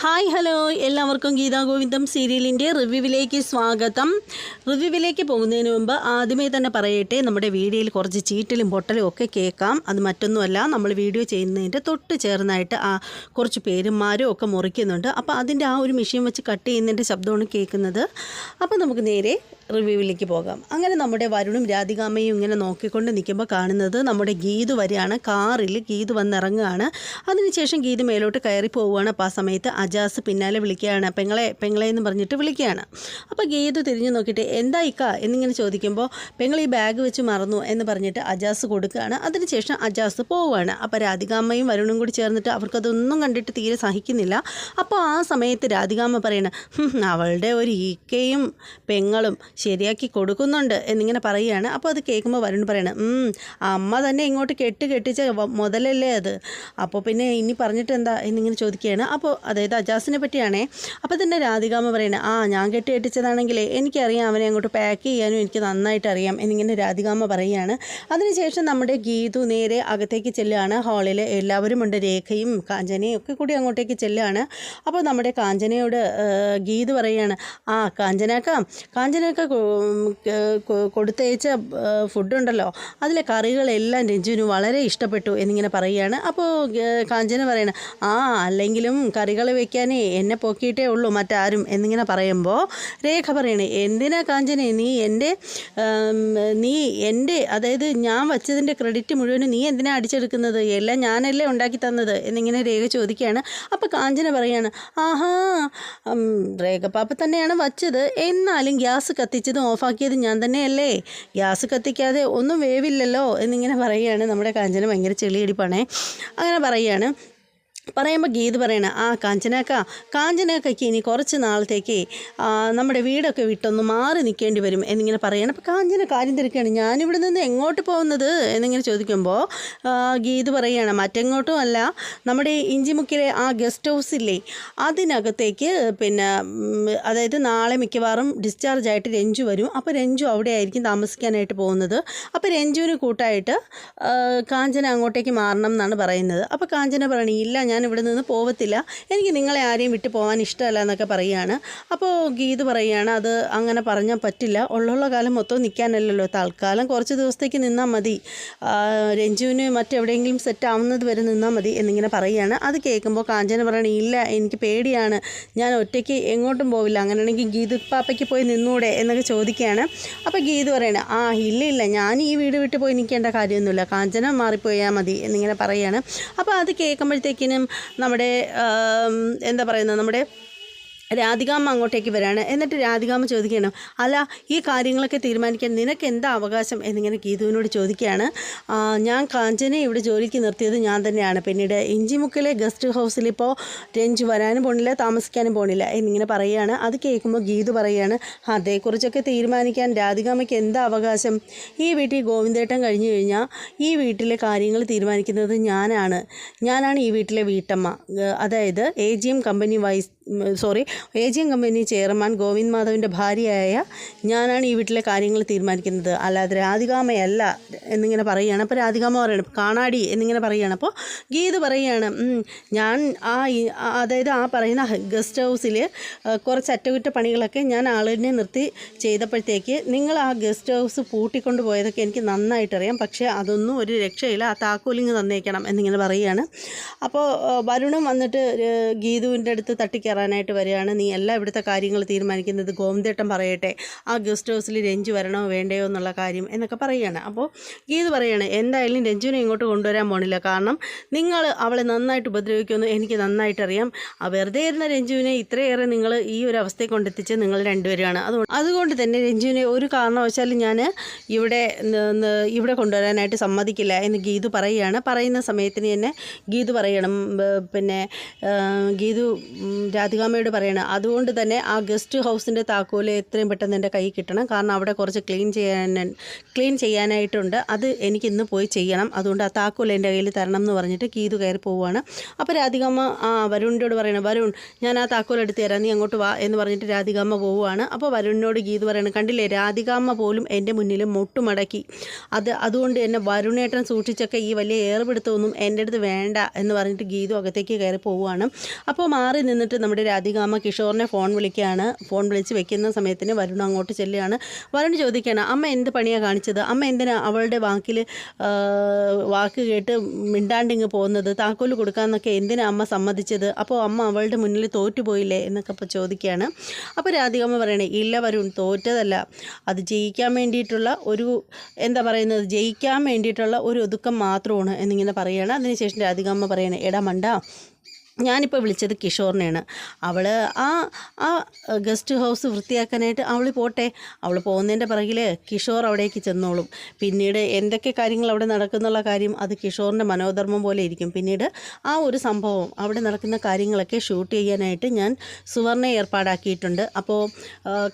Hi hello എല്ലാവർക്കും ഗീതാ ഗോവിന്ദം സീരിയലിന്റെ റിവ്യൂവിലേക്ക് സ്വാഗതം. റിവ്യൂവിലേക്ക് പോകുന്നതിന് മുമ്പ് ആദ്യമേ തന്നെ പറയട്ടെ നമ്മുടെ വീഡിയോയിൽ കുറച്ച് ചീറ്റലും പൊട്ടലും ഒക്കെ കേൾക്കാം. അത് മറ്റൊന്നുമല്ല നമ്മൾ വീഡിയോ ചെയ്യുന്നതിന്റെ തൊട്ട് ചേർന്നായിട്ട് ആ കുറച്ച് പേരുമാരും ഒക്കെ മുറിക്കുന്നുണ്ട്. അപ്പോൾ അതിന്റെ ആ ഒരു മെഷീൻ വെച്ച് കട്ട് ചെയ്യുന്നതിന്റെ ശബ്ദമാണ് കേൾക്കുന്നത്. അപ്പോൾ നമുക്ക് നേരെ റിവ്യൂവിലേക്ക് പോകാം. അങ്ങനെ നമ്മുടെ വരുണും രാധികാമയും ഇങ്ങനെ നോക്കിക്കൊണ്ട് നിൽക്കുമ്പോൾ കാണുന്നത് നമ്മുടെ ഗീതു വരെയാണ് കാറിൽ ഗീതു വന്നിറങ്ങുകയാണ്. അതിനുശേഷം ഗീതു മേലോട്ട് കയറി പോവുകയാണ്. അപ്പോൾ ആ സമയത്ത് അജാസ് പിന്നാലെ വിളിക്കുകയാണ്. പെങ്ങളെ പെങ്ങളെ എന്ന് പറഞ്ഞിട്ട് വിളിക്കുകയാണ്. അപ്പോൾ ഗീതു തിരിഞ്ഞു നോക്കിയിട്ട് എന്താ ഇക്ക? എന്നിങ്ങനെ ചോദിക്കുമ്പോൾ പെങ്ങൾ ഈ ബാഗ് വെച്ച് മറന്നു എന്ന് പറഞ്ഞിട്ട് അജാസ് കൊടുക്കുകയാണ്. അതിനുശേഷം അജാസ് പോവുകയാണ്. അപ്പോൾ രാധികാമയും വരുണും കൂടി ചേർന്നിട്ട് അവർക്കതൊന്നും കണ്ടിട്ട് തീരെ സഹിക്കുന്നില്ല. അപ്പോൾ ആ സമയത്ത് രാധികാമ പറയണ "ഹും, അവളുടെ ഒരു ഈക്കയും പെങ്ങളും ശരിയാക്കി കൊടുക്കുന്നുണ്ട് എന്നിങ്ങനെ പറയുകയാണ്. അപ്പോൾ അത് കേൾക്കുമ്പോൾ വരുൺ പറയണം അമ്മ തന്നെ ഇങ്ങോട്ട് കെട്ട് കെട്ടിച്ച മുതലല്ലേ അത്. അപ്പോൾ പിന്നെ ഇനി പറഞ്ഞിട്ട് എന്താ എന്നിങ്ങനെ ചോദിക്കുകയാണ്. അപ്പോൾ അതായത് അജാസിനെ പറ്റിയാണേ അപ്പോൾ തന്നെ രാധികാമ്മ പറയണേ ആ ഞാൻ കെട്ടി കെട്ടിച്ചതാണെങ്കിലേ എനിക്കറിയാം അവനെ അങ്ങോട്ട് പാക്ക് ചെയ്യാനും എനിക്ക് നന്നായിട്ട് അറിയാം എന്നിങ്ങനെ രാധികാമ്മ പറയുകയാണ്. അതിനുശേഷം നമ്മുടെ ഗീതു നേരെ അകത്തേക്ക് ചെല്ലുകയാണ്. ഹാളിൽ എല്ലാവരും ഉണ്ട് രേഖയും കാഞ്ചനയും ഒക്കെ കൂടി അങ്ങോട്ടേക്ക് ചെല്ലുകയാണ്. അപ്പോൾ നമ്മുടെ കാഞ്ചനയോട് ഗീത് പറയുകയാണ് ആ കാഞ്ചനാക്ക കാഞ്ചനാക്ക കൊടുത്തയച്ച ഫുഡുണ്ടല്ലോ. അതിലെ കറികളെല്ലാം രഞ്ജുവിന് വളരെ ഇഷ്ടപ്പെട്ടു എന്നിങ്ങനെ പറയുകയാണ്. അപ്പോൾ കാഞ്ചന പറയണ ആ അല്ലെങ്കിലും കറികൾ വെക്കാനേ എന്നെ പൊക്കിയിട്ടേ ഉള്ളൂ മറ്റാരും. എന്നിങ്ങനെ പറയുമ്പോൾ രേഖ പറയണേ എന്തിനാ കാഞ്ചനെ? നീ എന്റെ നീ എന്റെ അതായത് ഞാൻ വച്ചതിന്റെ ക്രെഡിറ്റ് മുഴുവനും നീ എന്തിനാ അടിച്ചെടുക്കുന്നത്? എല്ലാം ഞാനല്ലേ ഉണ്ടാക്കി തന്നത്? എന്നിങ്ങനെ രേഖ ചോദിക്കുകയാണ്. അപ്പോൾ കാഞ്ചന പറയാണ് ആഹാ രേഖ പാപ്പ തന്നെയാണ് വച്ചത്. എന്നാലും ഗ്യാസ് കത്തിച്ചതും ഓഫാക്കിയതും ഞാൻ തന്നെയല്ലേ? ഗ്യാസ് കത്തിക്കാതെ ഒന്നും വേവില്ലല്ലോ എന്നിങ്ങനെ പറയുകയാണ് നമ്മുടെ കാഞ്ചന. ഭയങ്കര ചെളിയടിപ്പാണേ. അങ്ങനെ പറയുകയാണ്. പറയുമ്പോൾ ഗീത് പറയണ ആ കാഞ്ചനാക്ക കാഞ്ചനാക്കയ്ക്ക് ഇനി കുറച്ച് നാളത്തേക്ക് നമ്മുടെ വീടൊക്കെ വിട്ടൊന്ന് മാറി നിൽക്കേണ്ടി വരും എന്നിങ്ങനെ പറയണം. അപ്പോൾ കാഞ്ചന കാര്യം തിരക്കുകയാണ് ഞാനിവിടെ നിന്ന് എങ്ങോട്ട് പോകുന്നത് എന്നിങ്ങനെ ചോദിക്കുമ്പോൾ ഗീത് പറയുകയാണ് മറ്റെങ്ങോട്ടും അല്ല. നമ്മുടെ ഇഞ്ചിമുക്കിലെ ആ ഗസ്റ്റ് ഹൗസില്ലേ അതിനകത്തേക്ക് പിന്നെ അതായത് നാളെ മിക്കവാറും ഡിസ്ചാർജ് ആയിട്ട് രഞ്ജു വരും. അപ്പോൾ രഞ്ജു അവിടെ ആയിരിക്കും താമസിക്കാനായിട്ട് പോകുന്നത്. അപ്പോൾ രഞ്ജുവിന് കൂട്ടായിട്ട് കാഞ്ചന അങ്ങോട്ടേക്ക് മാറണം എന്നാണ് പറയുന്നത്. അപ്പോൾ കാഞ്ചന പറയണേ ഇല്ല ഞാൻ ഇവിടെ നിന്ന് പോവത്തില്ല. എനിക്ക് നിങ്ങളെ ആരെയും വിട്ടു പോകാൻ ഇഷ്ടമല്ല എന്നൊക്കെ പറയുകയാണ്. അപ്പോൾ ഗീത് പറയുകയാണ് അത് അങ്ങനെ പറഞ്ഞാൽ പറ്റില്ല. ഉള്ളുള്ള കാലം മൊത്തം നിൽക്കാനല്ലല്ലോ. തൽക്കാലം കുറച്ച് ദിവസത്തേക്ക് നിന്നാൽ മതി. രഞ്ജുവിന് മറ്റെവിടെയെങ്കിലും സെറ്റ് ആവുന്നത് വരെ നിന്നാൽ മതി എന്നിങ്ങനെ പറയുകയാണ്. അത് കേൾക്കുമ്പോൾ കാഞ്ചന പറയണ ഇല്ല എനിക്ക് പേടിയാണ്. ഞാൻ ഒറ്റയ്ക്ക് എങ്ങോട്ടും പോവില്ല. അങ്ങനെയാണെങ്കിൽ ഗീതു പാപ്പയ്ക്ക് പോയി നിന്നൂടെ എന്നൊക്കെ ചോദിക്കുകയാണ്. അപ്പോൾ ഗീതു പറയണ ആ ഇല്ല ഇല്ല. ഞാൻ ഈ വീട് വിട്ട് പോയി നിൽക്കേണ്ട കാര്യമൊന്നുമില്ല. കാഞ്ചന മാറിപ്പോയാൽ മതി എന്നിങ്ങനെ പറയുകയാണ്. അപ്പോൾ അത് കേൾക്കുമ്പോഴത്തേക്കിനും നമ്മുടെ എന്താ പറയുന്നത് നമ്മുടെ രാധികാമ്മ അങ്ങോട്ടേക്ക് വരാണ്. എന്നിട്ട് രാധികാമ്മ ചോദിക്കണം അല്ല ഈ കാര്യങ്ങളൊക്കെ തീരുമാനിക്കാൻ നിനക്ക് എന്താ അവകാശം? എന്നിങ്ങനെ ഗീതുവിനോട് ചോദിക്കുകയാണ് ഞാൻ കാഞ്ചനെ ഇവിടെ ജോലിക്ക് നിർത്തിയത് ഞാൻ തന്നെയാണ്. പിന്നീട് ഇഞ്ചിമുക്കിലെ ഗസ്റ്റ് ഹൗസിൽ ഇപ്പോൾ രഞ്ജു വരാനും പോണില്ല താമസിക്കാനും പോണില്ല. എന്നിങ്ങനെ പറയുകയാണ്. അത് കേൾക്കുമ്പോൾ ഗീതു പറയുകയാണ് അതേക്കുറിച്ചൊക്കെ തീരുമാനിക്കാൻ രാധികാമ്മയ്ക്ക് എന്താ അവകാശം? ഈ വീട്ടിൽ ഗോവിന്ദേട്ടൻ കഴിഞ്ഞു കഴിഞ്ഞാൽ ഈ വീട്ടിലെ കാര്യങ്ങൾ തീരുമാനിക്കുന്നത് ഞാനാണ്. ഞാനാണ് ഈ വീട്ടിലെ വീട്ടമ്മ. അതായത് A G M company wise sorry M company chairman Govind മാധവിന്റെ ഭാര്യയായ ഞാനാണ് ഈ വീട്ടിലെ കാര്യങ്ങൾ തീരുമാനിക്കുന്നത്. അല്ലാതെ രാധികാമയല്ല എന്നിങ്ങനെ പറയുകയാണ്. അപ്പോൾ രാധികാമ പറയണം കാണാടി എന്നിങ്ങനെ പറയുകയാണ്. അപ്പോൾ ഗീത് പറയുകയാണ് ഞാൻ ആ അതായത് ആ പറയുന്ന ഗസ്റ്റ് ഹൗസിൽ കുറച്ച് അറ്റകുറ്റപ്പണികളൊക്കെ ഞാൻ ആളിനെ നിർത്തി ചെയ്തപ്പോഴത്തേക്ക് നിങ്ങൾ ആ ഗസ്റ്റ് ഹൗസ് പൂട്ടിക്കൊണ്ട് പോയതൊക്കെ എനിക്ക് നന്നായിട്ടറിയാം. പക്ഷേ അതൊന്നും ഒരു രക്ഷയില്ല. ആ താക്കോലിങ് തന്നേക്കണം എന്നിങ്ങനെ പറയുകയാണ്. അപ്പോൾ വരുണും വന്നിട്ട് ഗീതുവിന്റെ അടുത്ത് തട്ടിക്കയറാനായിട്ട് വരികയാണ്. നീ എല്ലാ ഇവിടുത്തെ കാര്യങ്ങൾ തീരുമാനിക്കുന്നത് ഗോവിന്ദേട്ടൻ പറയട്ടെ. ആ ഗസ്റ്റ് ഹൗസിൽ രഞ്ജു വരണോ വേണ്ടയോ എന്നുള്ള കാര്യം എന്നൊക്കെ പറയുകയാണ്. അപ്പോൾ ഗീത് പറയുകയാണ് എന്തായാലും രഞ്ജുവിനെ ഇങ്ങോട്ട് കൊണ്ടുവരാൻ പോണില്ല. കാരണം നിങ്ങൾ അവളെ നന്നായിട്ട് ഉപദ്രവിക്കുമെന്ന് എനിക്ക് നന്നായിട്ടറിയാം. ആ വെറുതെ ഇരുന്ന രഞ്ജുവിനെ ഇത്രയേറെ നിങ്ങൾ ഈ ഒരു അവസ്ഥയെ കൊണ്ടെത്തിച്ച് നിങ്ങൾ രണ്ടുപേരുമാണ്. അതുകൊണ്ട് അതുകൊണ്ട് തന്നെ രഞ്ജുവിനെ ഒരു കാരണവശാലും ഞാൻ ഇവിടെ ഇവിടെ കൊണ്ടുവരാനായിട്ട് സമ്മതിക്കില്ല എന്ന് ഗീതു പറയുകയാണ്. പറയുന്ന സമയത്തിന് തന്നെ ഗീതു പറയണം പിന്നെ ഗീതു ഉം, രാധികാമ്മയോട് പറയണം അതുകൊണ്ട് തന്നെ ആ ഗസ്റ്റ് ഹൗസിന്റെ താക്കോൽ എത്രയും പെട്ടെന്ന് എന്റെ കൈ കിട്ടണം. കാരണം അവിടെ കുറച്ച് ക്ലീൻ ചെയ്യാൻ ക്ലീൻ ചെയ്യാനായിട്ടുണ്ട്. അത് എനിക്ക് ഇന്ന് പോയി ചെയ്യണം. അതുകൊണ്ട് ആ താക്കോൽ എന്റെ കയ്യിൽ തരണം എന്ന് പറഞ്ഞിട്ട് ഗീതു കയറി പോവുകയാണ്. അപ്പോൾ രാധികാമ്മ ആ വരുണിനോട് പറയണം വരുൺ ഞാൻ ആ താക്കോൽ എടുത്ത് തരാം. നീ അങ്ങോട്ട് വാ എന്ന് പറഞ്ഞിട്ട് രാധികാമ്മ പോവുകയാണ്. അപ്പോൾ വരുണിനോട് ഗീതു പറയണം കണ്ടില്ലേ രാധികാമ്മ പോലും എന്റെ മുന്നിൽ മുട്ടുമടക്കി. അത് അതുകൊണ്ട് എന്നെ വരുണേട്ടൻ സൂക്ഷിച്ചൊക്കെ ഈ വലിയ ഏറുപിടുത്തമൊന്നും എന്റെ അടുത്ത് വേണ്ട എന്ന് പറഞ്ഞിട്ട് ഗീതു അകത്തേക്ക് കയറി പോവുകയാണ്. അപ്പോൾ മാറി നിന്നിട്ട് നമ്മുടെ രാധികാമ്മ കിഷോറിനെ ഫോൺ വിളിക്കുകയാണ്. ഫോൺ വിളിച്ച് വെക്കുന്ന സമയത്തിന് വരുൺ അങ്ങോട്ട് ചെല്ലുകയാണ്. വരുൺ ചോദിക്കുകയാണ് അമ്മ എന്ത് പണിയാണ് കാണിച്ചത്? അമ്മ എന്തിനാ അവളുടെ വാക്കിൽ വാക്ക് കേട്ട് മിണ്ടാണ്ടിങ്ങ് പോകുന്നത്? താക്കോൽ കൊടുക്കാമെന്നൊക്കെ എന്തിനാ അമ്മ സമ്മതിച്ചത്? അപ്പോൾ അമ്മ അവളുടെ മുന്നിൽ തോറ്റുപോയില്ലേ? എന്നൊക്കെ ഇപ്പോൾ ചോദിക്കുകയാണ്. അപ്പോൾ രാധികാമ്മ പറയണേ ഇല്ല വരുൺ തോറ്റതല്ല. അത് ജയിക്കാൻ വേണ്ടിയിട്ടുള്ള ഒരു എന്താ പറയുന്നത്? ജയിക്കാൻ വേണ്ടിയിട്ടുള്ള ഒരു ഒതുക്കം മാത്രമാണ് എന്നിങ്ങനെ പറയുകയാണ്. അതിനുശേഷം രാധികാമ്മ പറയണേ എടാ മണ്ട ഞാനിപ്പോൾ വിളിച്ചത് കിഷോറിനെയാണ്. അവൾ ആ ആ ഗസ്റ്റ് ഹൗസ് വൃത്തിയാക്കാനായിട്ട് അവൾ പോട്ടെ. അവൾ പോകുന്നതിന്റെ പിറകിൽ കിഷോർ അവിടേക്ക് ചെന്നോളും. പിന്നീട് എന്തൊക്കെ കാര്യങ്ങൾ അവിടെ നടക്കുന്നുള്ള കാര്യം അത് കിഷോറിന്റെ മനോധർമ്മം പോലെ ഇരിക്കും. പിന്നീട് ആ ഒരു സംഭവം അവിടെ നടക്കുന്ന കാര്യങ്ങളൊക്കെ ഷൂട്ട് ചെയ്യാനായിട്ട് ഞാൻ സുവർണ ഏർപ്പാടാക്കിയിട്ടുണ്ട്. അപ്പോൾ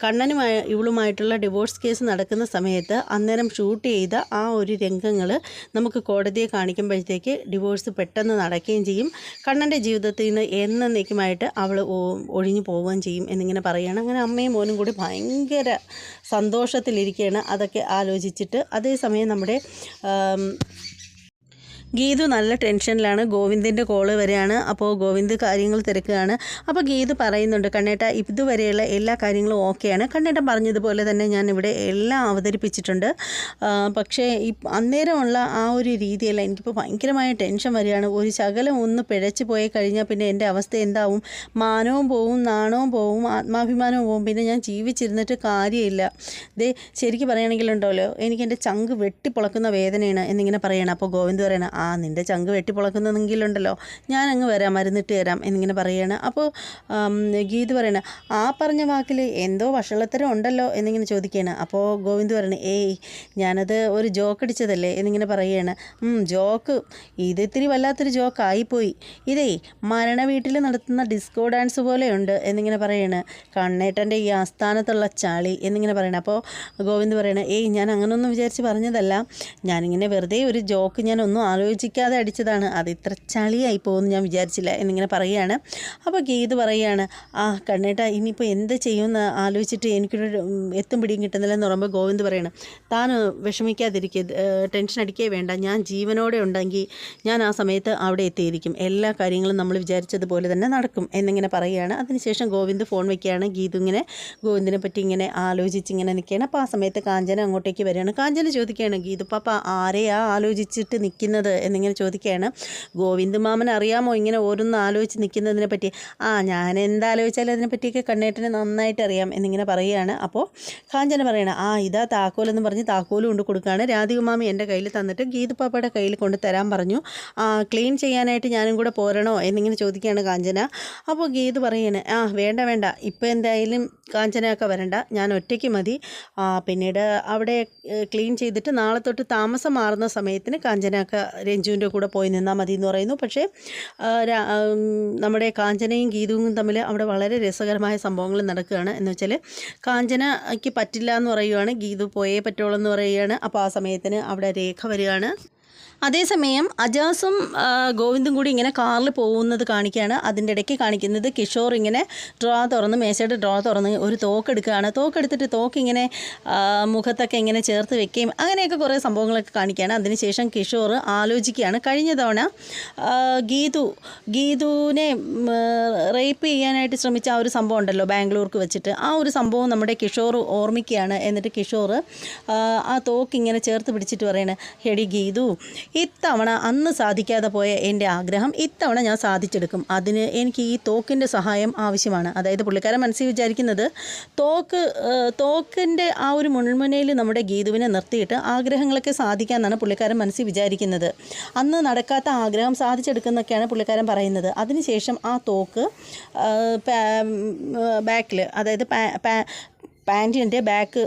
കണ്ണനുമായി ഇവളുമായിട്ടുള്ള ഡിവോഴ്സ് കേസ് നടക്കുന്ന സമയത്ത് അന്നേരം ഷൂട്ട് ചെയ്ത ആ ഒരു രംഗങ്ങൾ നമുക്ക് കോടതിയെ കാണിക്കുമ്പോഴത്തേക്ക് ഡിവോഴ്സ് പെട്ടെന്ന് നടക്കുകയും ചെയ്യും. കണ്ണന്റെ ജീവിതത്തിൽ നിന്ന് എന്നേക്കുമായിട്ട് അവൾ ഒഴിഞ്ഞു പോവുകയും ചെയ്യും എന്നിങ്ങനെ പറയുകയാണ്. അങ്ങനെ അമ്മയും മോനും കൂടി ഭയങ്കര സന്തോഷത്തിലിരിക്കുകയാണ്. അതൊക്കെ ആലോചിച്ചിട്ട് അതേസമയം നമ്മുടെ ഗീതു നല്ല ടെൻഷനിലാണ്. ഗോവിന്ദിന്റെ കോൾ വരെയാണ്. അപ്പോൾ ഗോവിന്ദ് കാര്യങ്ങൾ തിരക്കുകയാണ്. അപ്പോൾ ഗീതു പറയുന്നുണ്ട് കണ്ണേട്ട ഇതുവരെയുള്ള എല്ലാ കാര്യങ്ങളും ഓക്കെയാണ്. കണ്ണേട്ടൻ പറഞ്ഞതുപോലെ തന്നെ ഞാൻ ഇവിടെ എല്ലാം അവതരിപ്പിച്ചിട്ടുണ്ട്. പക്ഷേ ഈ അന്നേരമുള്ള ആ ഒരു രീതിയല്ല. എനിക്കിപ്പോൾ ഭയങ്കരമായ ടെൻഷൻ വരികയാണ്. ഒരു ശകലം ഒന്ന് പിഴച്ചു പോയി കഴിഞ്ഞാൽ പിന്നെ എന്റെ അവസ്ഥ എന്താവും? മാനവും പോവും നാണവും പോവും ആത്മാഭിമാനവും പോവും. പിന്നെ ഞാൻ ജീവിച്ചിരുന്നിട്ട് കാര്യമില്ല. ദേ ശരിക്കും പറയുകയാണെങ്കിലുണ്ടല്ലോ എനിക്ക് എന്റെ ചങ്ക് വെട്ടിപ്പൊളക്കുന്ന വേദനയാണ് എന്നിങ്ങനെ പറയണം. അപ്പോൾ ഗോവിന്ദ് പറയണം ആ നിന്റെ ചങ്ക് വെട്ടിപ്പൊളക്കുന്നെങ്കിലുണ്ടല്ലോ ഞാൻ അങ്ങ് വരാം മരുന്നിട്ട് തരാം എന്നിങ്ങനെ പറയുകയാണ് അപ്പോൾ ഗീത് പറയണ ആ പറഞ്ഞ വാക്കിൽ എന്തോ വഷളത്തരം ഉണ്ടല്ലോ എന്നിങ്ങനെ ചോദിക്കുകയാണ്. അപ്പോൾ ഗോവിന്ദ് പറയണ ഏയ് ഞാനത് ഒരു ജോക്ക് അടിച്ചതല്ലേ എന്നിങ്ങനെ പറയുകയാണ് ജോക്ക് ഇത് ഇത്തിരി വല്ലാത്തൊരു ജോക്കായിപ്പോയി. ഇതേ മരണ വീട്ടിൽ നടത്തുന്ന ഡിസ്കോ ഡാൻസ് പോലെയുണ്ട് എന്നിങ്ങനെ പറയാണ്. കണ്ണേട്ടന്റെ ഈ ആസ്ഥാനത്തുള്ള ചാളി എന്നിങ്ങനെ പറയണം. അപ്പോൾ ഗോവിന്ദ് പറയണ ഏയ് ഞാൻ അങ്ങനൊന്നും വിചാരിച്ച് പറഞ്ഞതല്ല. ഞാനിങ്ങനെ വെറുതെ ഒരു ജോക്ക് ഞാനൊന്നും ഒന്നും ആലോചിക്കാതെ അടിച്ചതാണ്. അത് ഇത്ര ചളിയായി പോകുമെന്ന് ഞാൻ വിചാരിച്ചില്ല എന്നിങ്ങനെ പറയുകയാണ്. അപ്പോൾ ഗീത് പറയുകയാണ് ആ കണ്ണേട്ട ഇനിയിപ്പോൾ എന്ത് ചെയ്യുമെന്ന് ആലോചിച്ചിട്ട് എനിക്കൊരു എത്തും പിടിയും കിട്ടുന്നില്ലെന്ന് പറയുമ്പോൾ ഗോവിന്ദ് പറയണം താൻ വിഷമിക്കാതിരിക്കുക ടെൻഷൻ അടിക്കേ വേണ്ട. ഞാൻ ജീവനോടെ ഉണ്ടെങ്കിൽ ഞാൻ ആ സമയത്ത് അവിടെ എത്തിയിരിക്കും. എല്ലാ കാര്യങ്ങളും നമ്മൾ വിചാരിച്ചതുപോലെ തന്നെ നടക്കും എന്നിങ്ങനെ പറയുകയാണ്. അതിനുശേഷം ഗോവിന്ദ് ഫോൺ വയ്ക്കുകയാണ് ഗീതു ഇങ്ങനെ ഗോവിന്ദിനെ പറ്റി ഇങ്ങനെ ആലോചിച്ച് ഇങ്ങനെ നിൽക്കുകയാണ്. അപ്പോൾ ആ സമയത്ത് കാഞ്ചന അങ്ങോട്ടേക്ക് വരികയാണ്. കാഞ്ചന ചോദിക്കുകയാണ് ഗീതു പാപ്പ ആരെയാ ആലോചിച്ചിട്ട് നിൽക്കുന്നത്? എന്നിങ്ങനെ ചോദിക്കുകയാണ്. ഗോവിന്ദ് മാമൻ അറിയാമോ ഇങ്ങനെ ഓരോന്ന് ആലോചിച്ച് നിൽക്കുന്നതിനെ പറ്റി? ആ ഞാൻ എന്താലോചിച്ചാലും അതിനെ പറ്റിയൊക്കെ കണ്ണേട്ടന് നന്നായിട്ട് അറിയാം എന്നിങ്ങനെ പറയുകയാണ്. അപ്പോൾ കാഞ്ചന പറയണം ആ ഇതാ താക്കോലെന്ന് പറഞ്ഞ് താക്കോലും കൊണ്ട് കൊടുക്കുകയാണ്. രാധികുമാമി എന്റെ കയ്യിൽ തന്നിട്ട് ഗീതു പാപ്പയുടെ കയ്യിൽ കൊണ്ട് തരാൻ പറഞ്ഞു. ക്ലീൻ ചെയ്യാനായിട്ട് ഞാനും കൂടെ പോരണോ? എന്നിങ്ങനെ ചോദിക്കുകയാണ് കാഞ്ചന. അപ്പോൾ ഗീതു പറയാണ് ആ വേണ്ട വേണ്ട. ഇപ്പോൾ എന്തായാലും കാഞ്ചനയൊക്കെ വരണ്ട. ഞാൻ ഒറ്റയ്ക്ക് മതി. പിന്നീട് അവിടെ ക്ലീൻ ചെയ്തിട്ട് നാളെ തൊട്ട് താമസം മാറുന്ന സമയത്തിന് കാഞ്ചനയൊക്കെ രഞ്ജുവിന്റെ കൂടെ പോയി നിന്നാൽ മതി എന്ന് പറയുന്നു. പക്ഷേ നമ്മുടെ കാഞ്ചനയും ഗീതുവും തമ്മിൽ അവിടെ വളരെ രസകരമായ സംഭവങ്ങൾ നടക്കുകയാണ്. എന്ന് വെച്ചാൽ കാഞ്ചനയ്ക്ക് പറ്റില്ല എന്ന് പറയുകയാണ് ഗീതു പോയേ പറ്റുള്ളൂ എന്ന് പറയുകയാണ്. അപ്പോൾ ആ സമയത്തിന് അവിടെ രേഖ വരികയാണ്. അതേസമയം അജാസും ഗോവിന്ദും കൂടി ഇങ്ങനെ കാറിൽ പോകുന്നത് കാണിക്കുകയാണ് അതിന്റെ ഇടയ്ക്ക് കാണിക്കുന്നത് കിഷോർ ഇങ്ങനെ ഡ്രോ തുറന്ന് മേശയുടെ ഡ്രോ തുറന്ന് ഒരു തോക്കെടുക്കുകയാണ് തോക്കെടുത്തിട്ട് തോക്ക് ഇങ്ങനെ മുഖത്തൊക്കെ ഇങ്ങനെ ചേർത്ത് വെക്കുകയും അങ്ങനെയൊക്കെ കുറേ സംഭവങ്ങളൊക്കെ കാണിക്കുകയാണ്. അതിനുശേഷം കിഷോർ ആലോചിക്കുകയാണ്. കഴിഞ്ഞ തവണ ഗീതു ഗീതുവിനെ റേപ്പ് ചെയ്യാനായിട്ട് ശ്രമിച്ച ആ ഒരു സംഭവം ഉണ്ടല്ലോ ബാംഗ്ലൂർക്ക് വെച്ചിട്ട്. ആ ഒരു സംഭവം നമ്മുടെ കിഷോർ ഓർമ്മിക്കുകയാണ്. എന്നിട്ട് കിഷോർ ആ, തോക്ക് ഇങ്ങനെ ചേർത്ത് പിടിച്ചിട്ട് പറയണേ ഹെടി ഗീതു ഇത്തവണ അന്ന് സാധിക്കാതെ പോയ എന്റെ ആഗ്രഹം ഇത്തവണ ഞാൻ സാധിച്ചെടുക്കും. അതിന് എനിക്ക് ഈ തോക്കിന്റെ സഹായം ആവശ്യമാണ്. അതായത് പുള്ളിക്കാരൻ മനസ്സിൽ വിചാരിക്കുന്നത് തോക്ക് തോക്കിന്റെ ആ ഒരു മുൾമുനയിൽ നമ്മുടെ ഗീതുവിനെ നിർത്തിയിട്ട് ആഗ്രഹങ്ങളൊക്കെ സാധിക്കാമെന്നാണ് പുള്ളിക്കാരൻ മനസ്സിൽ വിചാരിക്കുന്നത്. അന്ന് നടക്കാത്ത ആഗ്രഹം സാധിച്ചെടുക്കുന്നൊക്കെയാണ് പുള്ളിക്കാരൻ പറയുന്നത്. അതിനുശേഷം ആ തോക്ക് ബാക്കിൽ അതായത് പാന്റിന്റെ ബാക്ക്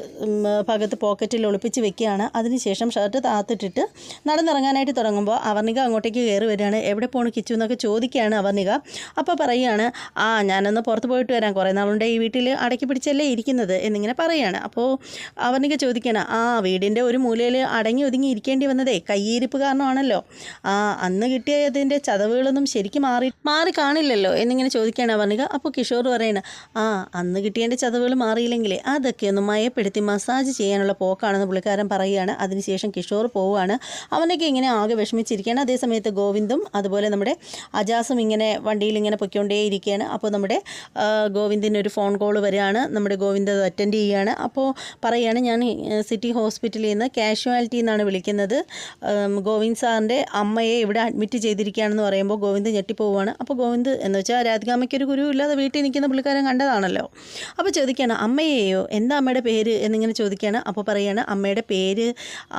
ഭാഗത്ത് പോക്കറ്റിൽ ഒളിപ്പിച്ച് വെക്കുകയാണ്. അതിനുശേഷം ഷർട്ട് താത്തിട്ടിട്ട് നടന്നിറങ്ങാനായിട്ട് തുടങ്ങുമ്പോൾ അവർണിക അങ്ങോട്ടേക്ക് കയറി വരികയാണ്. എവിടെ പോണു കിച്ചു? എന്നൊക്കെ ചോദിക്കുകയാണ് അവർണിക. അപ്പോൾ പറയുകയാണ് ആ ഞാനൊന്ന് പുറത്ത് പോയിട്ട് വരാം. കുറേ നാളുണ്ട് ഈ വീട്ടിൽ അടക്കി പിടിച്ചല്ലേ ഇരിക്കുന്നത് എന്നിങ്ങനെ പറയുകയാണ്. അപ്പോൾ അവർണിക ചോദിക്കുകയാണ് ആ വീടിന്റെ ഒരു മൂലയിൽ അടങ്ങി ഒതുങ്ങി ഇരിക്കേണ്ടി വന്നതേ കയ്യിരിപ്പ് കാരണമാണല്ലോ. ആ അന്ന് കിട്ടിയതിന്റെ ചതവുകളൊന്നും ശരിക്കും മാറി മാറി കാണില്ലല്ലോ എന്നിങ്ങനെ ചോദിക്കുകയാണ് അവർണിക. അപ്പോൾ കിഷോർ പറയുന്നത് ആ അന്ന് കിട്ടിയതിന്റെ ചതവുകൾ മാറിയില്ലെങ്കിലേ അതൊക്കെ ഒന്ന് മയപ്പെടുത്തി മസാജ് ചെയ്യാനുള്ള പോക്കാണെന്ന് പുള്ളിക്കാരൻ പറയുകയാണ്. അതിനുശേഷം കിഷോർ പോവുകയാണ്. അവനൊക്കെ ഇങ്ങനെ ആകെ വിഷമിച്ചിരിക്കുകയാണ്. അതേ സമയത്ത് ഗോവിന്ദും അതുപോലെ നമ്മുടെ അജാസും ഇങ്ങനെ വണ്ടിയിൽ ഇങ്ങനെ പൊയ്ക്കൊണ്ടേയിരിക്കുകയാണ്. അപ്പോൾ നമ്മുടെ ഗോവിന്ദിന് ഒരു ഫോൺ കോൾ വരികയാണ്. നമ്മുടെ ഗോവിന്ദ് അത് അറ്റൻഡ് ചെയ്യുകയാണ്. അപ്പോൾ പറയുകയാണ് ഞാൻ സിറ്റി ഹോസ്പിറ്റലിൽ നിന്ന് കാഷ്വാലിറ്റി എന്നാണ് വിളിക്കുന്നത്. ഗോവിന്ദ് സാറിന്റെ അമ്മയെ ഇവിടെ അഡ്മിറ്റ് ചെയ്തിരിക്കുകയാണെന്ന് പറയുമ്പോൾ ഗോവിന്ദ് ഞെട്ടിപ്പോവുകയാണ്. അപ്പോൾ ഗോവിന്ദ് എന്ന് വെച്ചാൽ രാധികാമയ്ക്കൊരു ഗുരു ഇല്ലാതെ വീട്ടിൽ നിൽക്കുന്ന പുള്ളിക്കാരൻ കണ്ടതാണല്ലോ. അപ്പോൾ ചോദിക്കുകയാണ് അമ്മയെയോ എന്താ അമ്മയുടെ പേര്? എന്നിങ്ങനെ ചോദിക്കുകയാണ്. അപ്പോൾ പറയുകയാണ് അമ്മയുടെ പേര്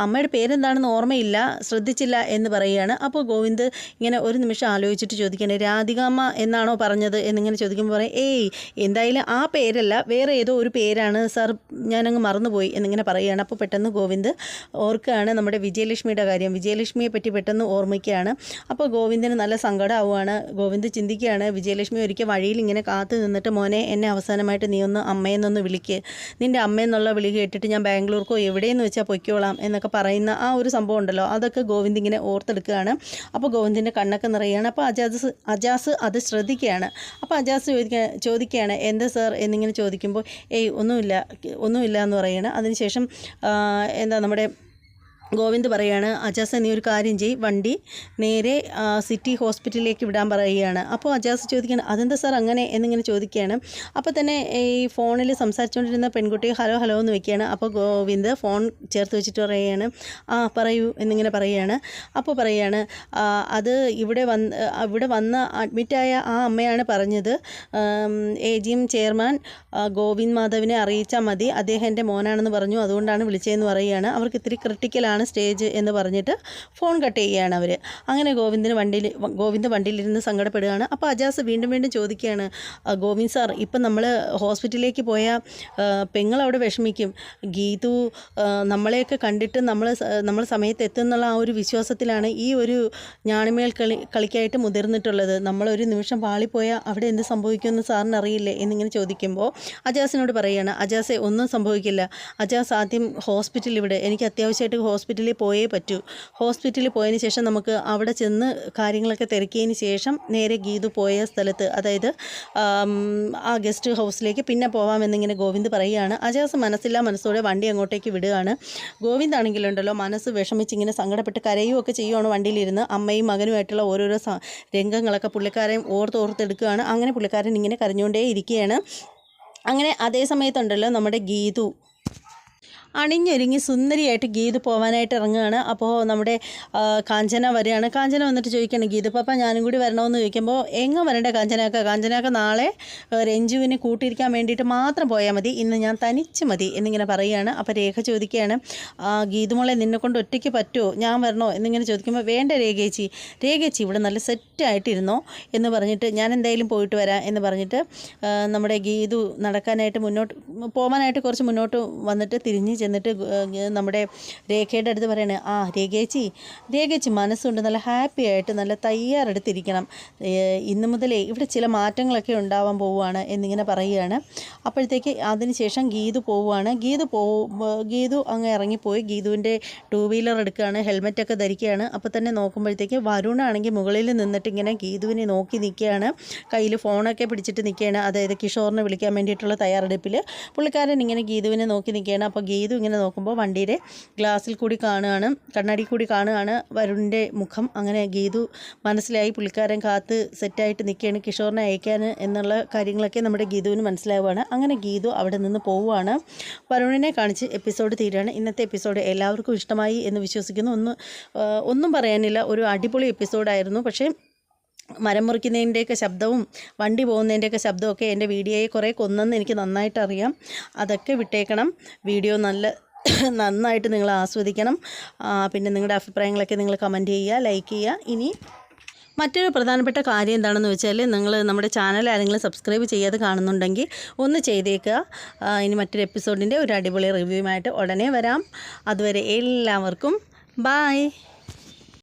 അമ്മയുടെ പേരെന്താണെന്ന് ഓർമ്മയില്ല ശ്രദ്ധിച്ചില്ല എന്ന് പറയുകയാണ്. അപ്പോൾ ഗോവിന്ദ് ഇങ്ങനെ ഒരു നിമിഷം ആലോചിച്ചിട്ട് ചോദിക്കുകയാണ് രാധികാമ്മ എന്നാണോ പറഞ്ഞത്? എന്നിങ്ങനെ ചോദിക്കുമ്പോൾ പറയും ഏയ് എന്തായാലും ആ പേരല്ല വേറെ ഏതോ ഒരു പേരാണ് സാർ ഞാനങ്ങ് മറന്നുപോയി. എന്നിങ്ങനെ പറയുകയാണ്. അപ്പോൾ പെട്ടെന്ന് ഗോവിന്ദ് ഓർക്കുകയാണ് നമ്മുടെ വിജയലക്ഷ്മിയുടെ കാര്യം. വിജയലക്ഷ്മിയെ പറ്റി പെട്ടെന്ന് ഓർമ്മിക്കുകയാണ്. അപ്പോൾ ഗോവിന്ദിന് നല്ല സങ്കടമാവുകയാണ്. ഗോവിന്ദ് ചിന്തിക്കുകയാണ് വിജയലക്ഷ്മി ഒരിക്കൽ വഴിയിൽ ഇങ്ങനെ കാത്തു നിന്നിട്ട് മോനെ എന്നെ അവസാനമായിട്ട് നീ ഒന്ന് അമ്മയെന്നൊന്ന് വിളിക്ക്. നിന്റെ അമ്മയെന്നുള്ള വിളി കേട്ടിട്ട് ഞാൻ ബാംഗ്ലൂർക്കോ എവിടെയെന്ന് വെച്ചാൽ പൊയ്ക്കോളാം എന്നൊക്കെ പറയുന്ന ആ ഒരു സംഭവം ഉണ്ടല്ലോ. അതൊക്കെ ഗോവിന്ദ് ഇങ്ങനെ ഓർത്തെടുക്കുകയാണ്. അപ്പോൾ ഗോവിന്ദിന്റെ കണ്ണൊക്കെ നിറയുകയാണ് അപ്പോൾ അജാസ് അജാസ് അത് ശ്രദ്ധിക്കുകയാണ്. അപ്പോൾ അജാസ് ചോദിക്കുക ചോദിക്കുകയാണ് എന്താ സാർ? എന്നിങ്ങനെ ചോദിക്കുമ്പോൾ ഏയ് ഒന്നുമില്ല ഒന്നുമില്ല എന്ന് പറയുകയാണ് അതിനുശേഷം എന്താ നമ്മുടെ ഗോവിന്ദ് പറയാണ് അജാസ് നീ ഒരു കാര്യം ചെയ് വണ്ടി നേരെ സിറ്റി ഹോസ്പിറ്റലിലേക്ക് വിടാൻ പറയുകയാണ്. അപ്പോൾ അജാസ് ചോദിക്കുകയാണ് അതെന്താ സാർ അങ്ങനെ? എന്നിങ്ങനെ ചോദിക്കുകയാണ്. അപ്പോൾ തന്നെ ഈ ഫോണിൽ സംസാരിച്ചുകൊണ്ടിരുന്ന പെൺകുട്ടി ഹലോ ഹലോ എന്ന് വെക്കുകയാണ്. അപ്പോൾ ഗോവിന്ദ് ഫോൺ ചേർത്ത് വെച്ചിട്ട് പറയുകയാണ് ആ പറയൂ എന്നിങ്ങനെ പറയുകയാണ്. അപ്പോൾ പറയുകയാണ് അത് ഇവിടെ വന്ന് ഇവിടെ വന്ന് അഡ്മിറ്റായ ആ അമ്മയാണ് പറഞ്ഞത്. A G M chairman Govind മാധവിനെ അറിയിച്ചാൽ മതി. അദ്ദേഹം എന്റെ മോനാണെന്ന് പറഞ്ഞു. അതുകൊണ്ടാണ് വിളിച്ചതെന്ന് പറയുകയാണ്. അവർക്ക് ഇത്തിരി ക്രിട്ടിക്കലാണ് സ്റ്റേജ് എന്ന് പറഞ്ഞിട്ട് ഫോൺ കട്ട് ചെയ്യുകയാണ് അവർ അങ്ങനെ ഗോവിന്ദിന് വണ്ടിയിൽ ഗോവിന്ദ് വണ്ടിയിലിരുന്ന് സങ്കടപ്പെടുകയാണ്. അപ്പോൾ അജാസ് വീണ്ടും വീണ്ടും ചോദിക്കുകയാണ് ഗോവിന്ദ് സാർ ഇപ്പം നമ്മൾ ഹോസ്പിറ്റലിലേക്ക് പോയാൽ പെങ്ങൾ അവിടെ വിഷമിക്കും. ഗീതു നമ്മളെയൊക്കെ കണ്ടിട്ട് നമ്മൾ നമ്മൾ സമയത്ത് എത്തുന്നുള്ള ആ ഒരു വിശ്വാസത്തിലാണ് ഈ ഒരു ഞാണിമേൽ കളി കളിക്കായിട്ട് മുതിർന്നിട്ടുള്ളത്. നമ്മളൊരു നിമിഷം പാളിപ്പോയാൽ അവിടെ എന്ത് സംഭവിക്കുമെന്ന് സാറിന് അറിയില്ലേ? എന്നിങ്ങനെ ചോദിക്കുമ്പോൾ അജാസിനോട് പറയുകയാണ് അജാസെ ഒന്നും സംഭവിക്കില്ല. അജാസ് ആദ്യം ഹോസ്പിറ്റലിൽ ഇവിടെ. എനിക്ക് അത്യാവശ്യമായിട്ട് ഹോസ്പിറ്റലിൽ പോയേ പറ്റൂ. ഹോസ്പിറ്റലിൽ പോയതിന് ശേഷം നമുക്ക് അവിടെ ചെന്ന് കാര്യങ്ങളൊക്കെ തിരക്കിയതിന് ശേഷം നേരെ ഗീതു പോയ സ്ഥലത്ത് അതായത് ആ ഗസ്റ്റ് ഹൗസിലേക്ക് പിന്നെ പോവാമെന്നിങ്ങനെ ഗോവിന്ദ് പറയുകയാണ്. അജാസ് മനസ്സില്ല മനസ്സോടെ വണ്ടി അങ്ങോട്ടേക്ക് വിടുകയാണ്. ഗോവിന്ദ് ആണെങ്കിലുണ്ടല്ലോ മനസ്സ് വിഷമിച്ച് ഇങ്ങനെ സങ്കടപ്പെട്ട് കരയുമൊക്കെ ചെയ്യുവാണ് വണ്ടിയിലിരുന്ന്. അമ്മയും മകനുമായിട്ടുള്ള ഓരോരോ രംഗങ്ങളൊക്കെ പുള്ളിക്കാരെയും ഓർത്ത് ഓർത്തെടുക്കുകയാണ് അങ്ങനെ പുള്ളിക്കാരൻ ഇങ്ങനെ കരഞ്ഞുകൊണ്ടേ ഇരിക്കുകയാണ് അങ്ങനെ അതേ സമയത്തുണ്ടല്ലോ നമ്മുടെ ഗീതു അണിഞ്ഞൊരുങ്ങി സുന്ദരിയായിട്ട് ഗീത് പോകാനായിട്ട് ഇറങ്ങുകയാണ്. അപ്പോൾ നമ്മുടെ കാഞ്ചന വരികയാണ്. കാഞ്ചന വന്നിട്ട് ചോദിക്കുകയാണ് ഗീത് പാപ്പ ഞാനും കൂടി വരണമെന്ന് ചോദിക്കുമ്പോൾ എങ്ങ വരണ്ട കാഞ്ചനക്ക കാഞ്ചനക്ക നാളെ രഞ്ജുവിനെ കൂട്ടിയിരിക്കാൻ വേണ്ടിയിട്ട് മാത്രം പോയാൽ മതി. ഇന്ന് ഞാൻ തനിച്ച് മതി എന്നിങ്ങനെ പറയുകയാണ്. അപ്പോൾ രേഖ ചോദിക്കുകയാണ് "ആ, ഗീതുമോളെ നിന്നെ കൊണ്ട് ഒറ്റയ്ക്ക് പറ്റുമോ? ഞാൻ വരണോ? എന്നിങ്ങനെ ചോദിക്കുമ്പോൾ വേണ്ട രേഖേച്ചി. രേഖേച്ചി ഇവിടെ നല്ല സെറ്റായിട്ടിരുന്നോ? എന്ന് പറഞ്ഞിട്ട് ഞാൻ എന്തായാലും പോയിട്ട് വരാം എന്ന് പറഞ്ഞിട്ട് നമ്മുടെ ഗീതു നടക്കാനായിട്ട് മുന്നോട്ട് പോകാനായിട്ട് കുറച്ച് മുന്നോട്ട് വന്നിട്ട് തിരിഞ്ഞ് ചെന്നിട്ട് നമ്മുടെ രേഖയുടെ അടുത്ത് പറയണേ ആ രേഖേച്ചി രേഖേച്ചി മനസ്സുകൊണ്ട് നല്ല ഹാപ്പി ആയിട്ട് നല്ല തയ്യാറെടുത്തിരിക്കണം. ഇന്ന് മുതലേ ഇവിടെ ചില മാറ്റങ്ങളൊക്കെ ഉണ്ടാവാൻ പോവുകയാണ് എന്നിങ്ങനെ പറയുകയാണ്. അപ്പോഴത്തേക്ക് അതിനുശേഷം ഗീതു പോവുകയാണ്. ഗീതു പോ ഗീതു അങ്ങ് ഇറങ്ങിപ്പോയി. ഗീതുവിന്റെ ടൂ വീലർ എടുക്കുകയാണ് ഹെൽമെറ്റൊക്കെ ധരിക്കുകയാണ്. അപ്പോൾ തന്നെ നോക്കുമ്പോഴത്തേക്ക് വരുണാണെങ്കിൽ മുകളിൽ നിന്നിട്ട് ഇങ്ങനെ ഗീതുവിനെ നോക്കി നിൽക്കുകയാണ്. കയ്യിൽ ഫോണൊക്കെ പിടിച്ചിട്ട് നിൽക്കുകയാണ്. അതായത് കിഷോറിനെ വിളിക്കാൻ വേണ്ടിയിട്ടുള്ള തയ്യാറെടുപ്പിൽ. പുള്ളിക്കാരൻ ഇങ്ങനെ ഗീതുവിനെ നോക്കി നിൽക്കുകയാണ്. അപ്പോൾ ഗീതു ഇങ്ങനെ നോക്കുമ്പോൾ വണ്ടിയുടെ ഗ്ലാസ്സിൽ കൂടി കാണുകയാണ് കണ്ണാടി കൂടി കാണുകയാണ്. വരുണിന്റെ മുഖം അങ്ങനെ ഗീതു മനസ്സിലായി പുള്ളിക്കാരൻ കാത്ത് സെറ്റായിട്ട് നിൽക്കുകയാണ്. കിഷോറിനെ അയക്കാൻ എന്നുള്ള കാര്യങ്ങളൊക്കെ നമ്മുടെ ഗീതുവിന് മനസ്സിലാവുകയാണ്. അങ്ങനെ ഗീതു അവിടെ നിന്ന് പോവുകയാണ്. വരുണിനെ കാണിച്ച് എപ്പിസോഡ് തീരുകയാണ്. ഇന്നത്തെ എപ്പിസോഡ് എല്ലാവർക്കും ഇഷ്ടമായി എന്ന് വിശ്വസിക്കുന്നു. ഒന്ന് ഒന്നും പറയാനില്ല. ഒരു അടിപൊളി എപ്പിസോഡായിരുന്നു പക്ഷേ മരം മുറിക്കുന്നതിന്റെയൊക്കെ ശബ്ദവും വണ്ടി പോകുന്നതിന്റെയൊക്കെ ശബ്ദമൊക്കെ എന്റെ വീഡിയോയെ കുറേ കൊന്നെന്ന് എനിക്ക് നന്നായിട്ട് അറിയാം. അതൊക്കെ വിട്ടേക്കണം. വീഡിയോ നല്ല നന്നായിട്ട് നിങ്ങൾ ആസ്വദിക്കണം. പിന്നെ നിങ്ങളുടെ അഭിപ്രായങ്ങളൊക്കെ നിങ്ങൾ കമന്റ് ചെയ്യുക ലൈക്ക് ചെയ്യുക. ഇനി മറ്റൊരു പ്രധാനപ്പെട്ട കാര്യം എന്താണെന്ന് വെച്ചാൽ നിങ്ങൾ നമ്മുടെ ചാനൽ ആരെങ്കിലും സബ്സ്ക്രൈബ് ചെയ്യാതെ കാണുന്നുണ്ടെങ്കിൽ ഒന്ന് ചെയ്തേക്കുക. ഇനി മറ്റൊരു എപ്പിസോഡിന്റെ ഒരു അടിപൊളി റിവ്യൂമായിട്ട് ഉടനെ വരാം. അതുവരെ എല്ലാവർക്കും ബായ്.